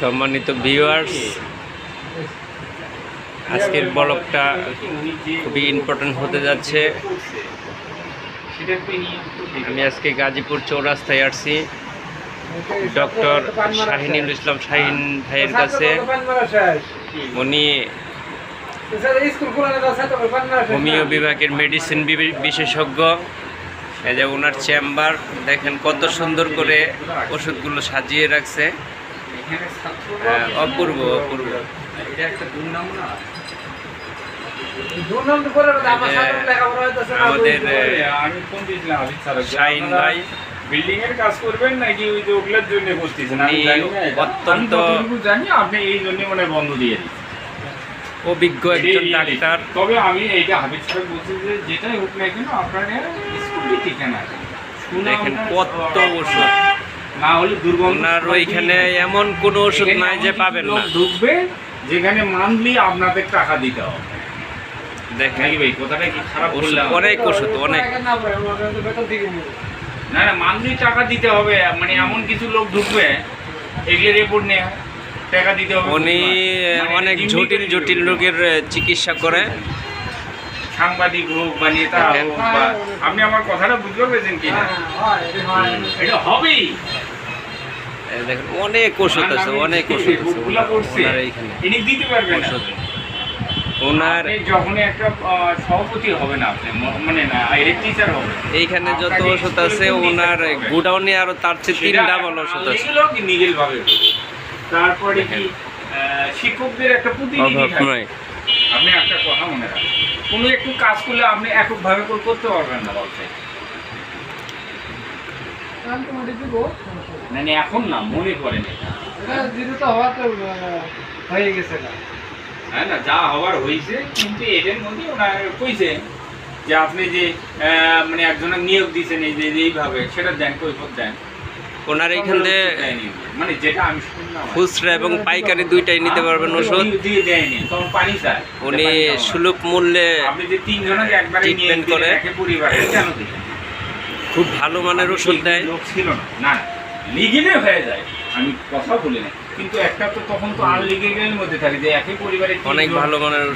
সম্মানিত ভিউয়ার্স আজকের ব্লগটা খুবই ইম্পর্টেন্ট হতে যাচ্ছে। আমি আজকে গাজীপুর চৌরাস্তায় আসছি, ডক্টর শাহিনুল ইসলাম শাহিন ভাইয়ের কাছে। উনি হোমিও বিভাগের মেডিসিন বিশেষজ্ঞ। এই যে ওনার চেম্বার দেখেন কত সুন্দর করে ওষুধগুলো সাজিয়ে রাখছে। হ্যাঁ, অপূর্ব অপূর্ব। আমাদের আমি ফোন দিয়েছিলাম হাবিব স্যার শাহিন ভাই। বিল্ডিং এর কাজ করবেন নাকি ওই যে ওগুলোর জন্য করতেছেন? আমি উনি জানি না এটা। অত্যন্ত- জানি আপনি এই জন্য মানে বন্ধ দিয়ে দিচ্ছেন অভিজ্ঞ একজন ডাক্তার। তবে আমি এইটা হাবিব স্যার বলছি যে যেটাই হোক না কেন আপনার স্কুলটি ঠিকানা দেখেন কত ওষুধ না হলে দুর্গন্ধ ওনার ওইখানে এমন কোনো ওষুধ নাই যে পাবেন না। লোক ঢুকবে যেখানে মান্থলি আপনাদের টাকা দিতে হবে। দেখেন। ভাই? কথাটা কি খারাপ বললাম? অনেক ওষুধ অনেক। না না মান্থলি টাকা দিতে হবে। মানে এমন কিছু লোক ঢুকবে এগুলো রিপোর্ট টাকা দিতে হবে। উনি মানে অনেক জটিল জটিল রোগের চিকিৎসা করে। সাংবাদিক হোক বা নেতা হোক বা আপনি আমার কথাটা বুঝতে পেরেছেন কি না এটা হবেই। দেখেন অনেক ওষুধ আছে অনেক ওষুধ আছে। বুকগুলা ওনার দিতে পারবেন যখনই একটা সভাপতি হবেন আপনি মানে না টিচার হবে এইখানে যত ওষুধ আছে ওনার গুডাউনে আরও তার চেয়ে তিন ডাবল ওষুধ আছে। এগুলো কি নিজের ভাবে তারপরে কি শিক্ষকদের একটা প্রতিনিধি থাকে। আপনি একটা কথা মনে রাখেন। কোনো একটু কাজ করলে আপনি এককভাবে করে করতে পারবেন না বলতে। মানে এখন না মনে করেন এটা হয়ে গেছে না। হ্যাঁ না যা হওয়ার হয়েছে কিন্তু এটার মধ্যে ওনার কইছে যে আপনি যে মানে একজনের নিয়োগ দিয়েছেন এই যে এইভাবে সেটা দেন কৈফত দেন। ওনার এইখান থেকে মানে যেটা আমি। খুচরা এবং পাইকারি দুইটাই নিতে পারবেন ওষুধ। দিয়ে দেয়নি তখন পানি চায় উনি সুলভ মূল্যে আপনি যে তিনজনকে একবারে নিয়ে করে। পরিবারে কেন দিলেন? খুব ভালো মানের ওষুধ দেয়। লোক ছিল না। না লিগেলে হয়ে যায়। আমি কথা বলি না। কিন্তু একটা তো তখন তো আর লিগিলের মধ্যে থাকে যে একই পরিবারে অনেক ভালো মানের